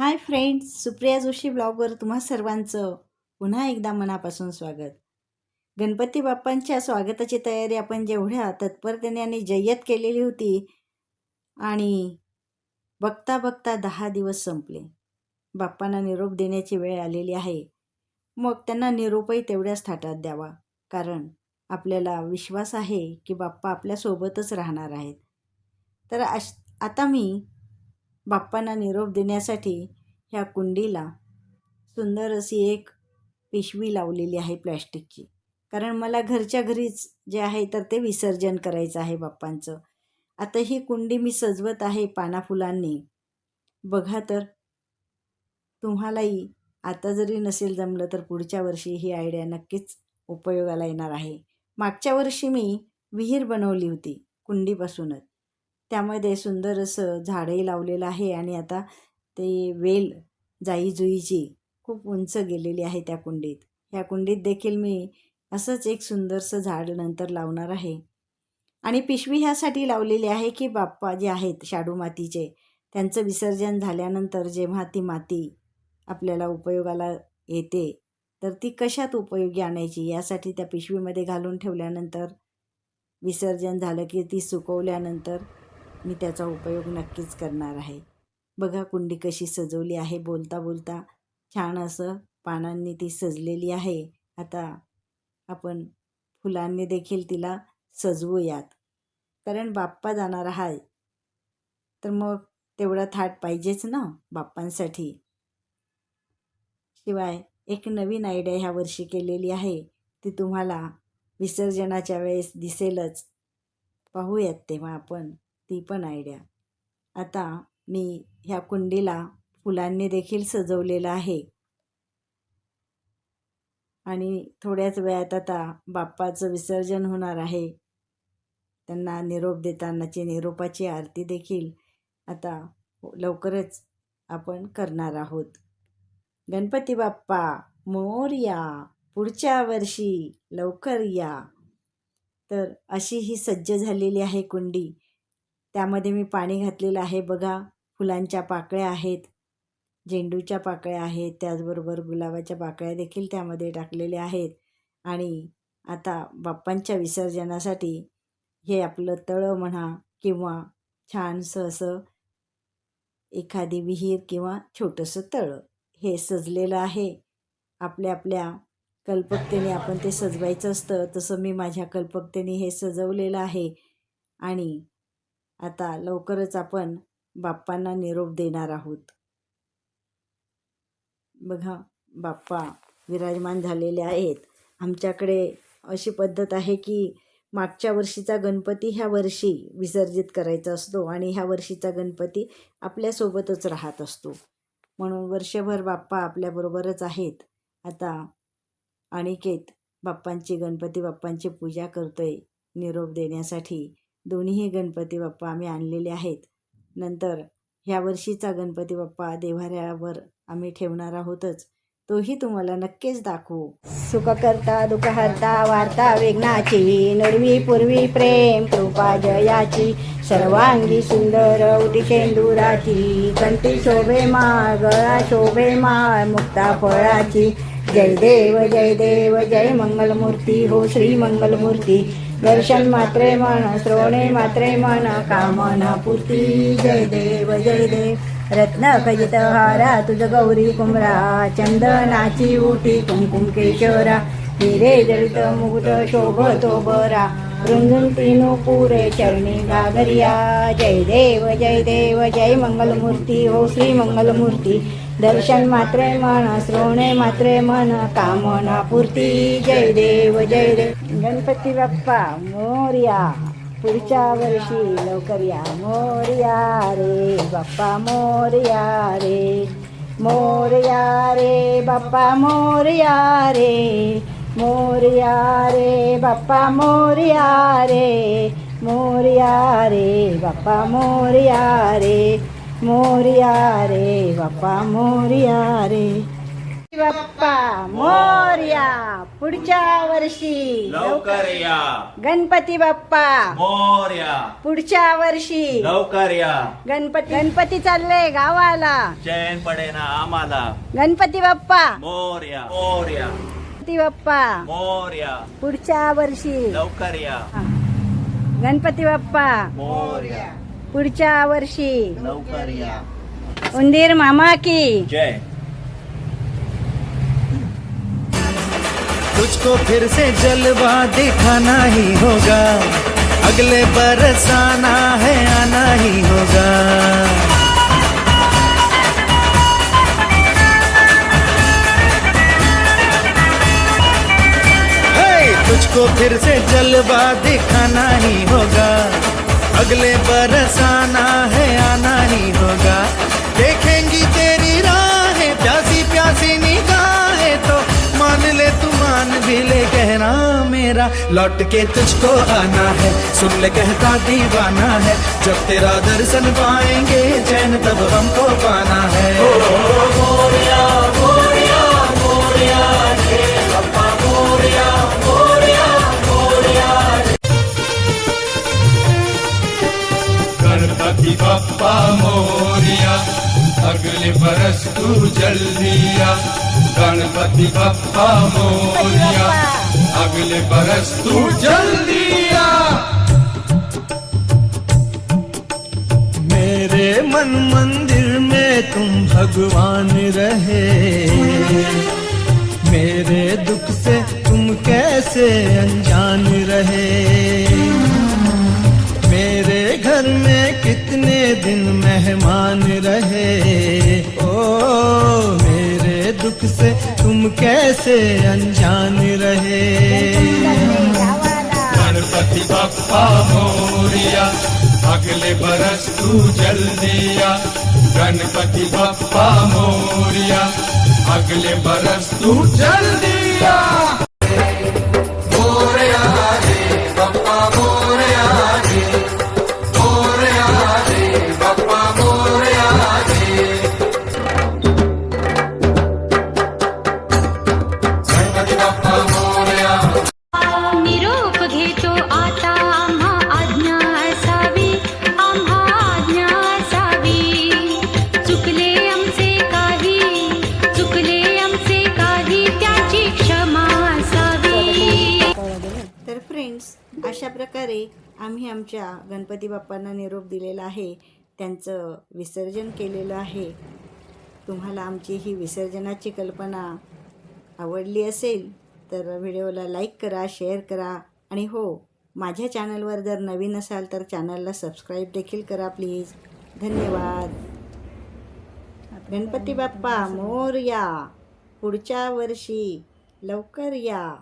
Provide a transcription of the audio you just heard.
हाय friends Supriya Joshi ब्लॉगवर तुम्हा सर्वांचं पुन्हा एकदा मनापासून स्वागत. गणपती बाप्पांच्या स्वागताची तयारी आपण जेवढ्या तत्परतेने आणि जय्यत केलेली होती आणि बघता बघता दहा दिवस संपले. बाप्पांना निरोप देण्याची वेळ आलेली आहे. मग त्यांना निरोपही तेवढ्याच थाटात द्यावा. कारण आपल्याला विश्वास आहे की बाप्पा आपल्यासोबतच राहणार आहेत. तर अश आता मी बाप्पांना निरोप देण्यासाठी ह्या कुंडीला सुंदर अशी एक पिशवी लावलेली आहे प्लॅस्टिकची. कारण मला घरच्या घरीच जे आहे तर ते विसर्जन करायचं आहे बाप्पांचं. आता ही कुंडी मी सजवत आहे पानाफुलांनी. बघा तर तुम्हालाही आता जरी नसेल जमलं तर पुढच्या वर्षी ही आयडिया नक्कीच उपयोगाला येणार आहे. मागच्या वर्षी मी विहीर बनवली होती कुंडीपासूनच. त्यामध्ये सुंदर असं झाडही लावलेलं आहे आणि आता ते वेल जाई जुईची खूप उंच गेलेली आहे त्या कुंडीत. ह्या कुंडीत देखील मी असंच एक सुंदरसं झाड नंतर लावणार आहे. आणि पिशवी ह्यासाठी लावलेली आहे की बाप्पा जे आहेत शाडू मातीचे त्यांचं विसर्जन झाल्यानंतर जेव्हा ती माती आपल्याला उपयोगाला येते तर ती कशात उपयोगी आणायची? यासाठी त्या पिशवीमध्ये घालून ठेवल्यानंतर विसर्जन झालं की ती सुकवल्यानंतर मी त्याचा उपयोग नक्कीच करणार आहे. बघा कुंडी कशी सजवली आहे बोलता बोलता. छान असं पानांनी ती सजलेली आहे. आता आपण फुलांनी देखील तिला सजवूयात. कारण बाप्पा जाणार आहे तर मग तेवढा थाट पाहिजेच ना बाप्पांसाठी. शिवाय एक नवीन आयडिया ह्या वर्षी केलेली आहे. ती तुम्हाला विसर्जनाच्या वेळेस दिसेलच. पाहूयात तेव्हा आपण. ती पण आयडिया आता मी ह्या कुंडीला फुलांनी देखील सजवलेलं आहे. आणि थोड्याच वेळात आता बाप्पाचं विसर्जन होणार आहे. त्यांना निरोप देतानाची निरोपाची आरती देखील आता लवकरच आपण करणार आहोत. गणपती बाप्पा मोर या पुढच्या वर्षी लवकर या. तर अशी ही सज्ज झालेली आहे कुंडी. त्यामध्ये मी पाणी घातलेलं आहे बघा. फुलांच्या पाकळ्या आहेत. झेंडूच्या पाकळ्या आहेत. त्याचबरोबर गुलाबाच्या पाकळ्या देखील त्यामध्ये टाकलेल्या आहेत. आणि आता बाप्पांच्या विसर्जनासाठी हे आपलं तळं म्हणा किंवा छानसं असं एखादी विहीर किंवा छोटंसं तळं हे सजलेलं आहे. आपल्या आपल्या कल्पकतेने आपण ते सजवायचं असतं. तसं मी माझ्या कल्पकतेने हे सजवलेलं आहे. आणि आता लवकरच आपण बाप्पांना निरोप देणार आहोत. बघा बाप्पा विराजमान झालेले आहेत. आमच्याकडे अशी पद्धत आहे की मागच्या वर्षीचा गणपती ह्या वर्षी विसर्जित करायचा असतो आणि ह्या वर्षीचा गणपती आपल्यासोबतच राहत असतो. म्हणून वर्षभर बाप्पा आपल्याबरोबरच आहेत. आता अनिकेत बाप्पांची गणपती बाप्पांची पूजा करतोय निरोप देण्यासाठी. दोन्हीही गणपती बाप्पा आम्ही आणलेले आहेत. नंतर ह्या वर्षीचा गणपती बाप्पा देव्हाऱ्यावर आम्ही ठेवणार आहोतच. तोही तुम्हाला नक्कीच दाखवू. सुख करता दुःख हरता वार्ता वेगनाची नडवी पूर्वी प्रेम कृपा जयाची सर्वांगी सुंदर उटी शेंदुराची कंठी शोभे माळ गळा शोभे माळ मुक्ता फळाची. जय देव जय देव जय मंगलमूर्ती हो श्री मंगलमूर्ती. दर्शन मात्रे मन श्रवणे मात्रे मन कामना पूर्ती. जय देव जय देव. रत्न खजित हारा तुझ गौरी कुमरा चंदनाची उटी कुमकुम केशरा. हिरे जरित मुकुट शोभतो बरा. रुंजुन पुरे चरणी गागरिया जय देव जय देव. जय मंगलमूर्ती. हो श्री मंगलमूर्ती. दर्शन मात्रे मन श्रोणे मात्रे मन कामना पूर्ती. जय देव जय देव. गणपती बाप्पा मोर्या. पुढच्या वर्षी लवकर या. मोर्या रे बाप्पा मोर्या रे. मोर्या रे बाप्पा मोर्या रे. मोर्या रे बाप्पा मोर्या रे. मोर्या रे बाप्पा मोर्या रे. मोर्या रे बाप्पा मोर्या रे बाप्पा मोर्या पुढच्या वर्षी. लवकर या. गणपती बाप्पा. मोर्या. पुढच्या वर्षी. लवकर या. गणपती गणपती चालले गावाला. चैन पडे ना आम्हाला. गणपती बाप्पा. मोर्या मोर्या. गणपती बाप्पा. मोर्या. पुढच्या वर्षी. लवकर या. गणपती बाप्पा. मोर्या. पुढच्या वर्षी. लवकर या. उंदीर मामा की. जय. तुझको फिर से जलवा दिखाना ही होगा. अगले बरस आना है आना ही होगा. हे, तुझको फिर से जलवा दिखाना ही होगा. अगले बरस आना है, आना ही होगा। देखेंगी तेरी राहें, प्यासी प्यासी निगाहें तो। मान ले तू मान भी ले कहना मेरा। लौट के तुझको आना है, सुन ले कहता दीवाना है। जब तेरा दर्शन पाएँगे, चैन तब हमको पाना है। गणपति तू जल्दिया गणपति बप्पा मोरिया। अगले बरस तू जल्दिया मेरे मन मंदिर में तुम भगवान रहे। मेरे दुख से तुम कैसे अनजान रहे। मेरे घर में कितने दिन मेहमान रहे। दुख से तुम कैसे अनजान रहे? गणपति बप्पा मोरिया, अगले बरस तू जल दिया गणपति बप्पा मोरिया, अगले बरस तू जल्दिया। मोरया सकाळी आम्ही आमच्या गणपती बाप्पांना निरोप दिलेला आहे. त्यांचं विसर्जन केलेलं आहे. तुम्हाला आमची ही विसर्जनाची कल्पना आवडली असेल तर व्हिडिओला लाईक करा शेअर करा. आणि हो माझ्या चॅनलवर जर नवीन असाल तर चॅनलला सबस्क्राईब देखील करा प्लीज. धन्यवाद. गणपती बाप्पा मोर या पुढच्या वर्षी लवकर या.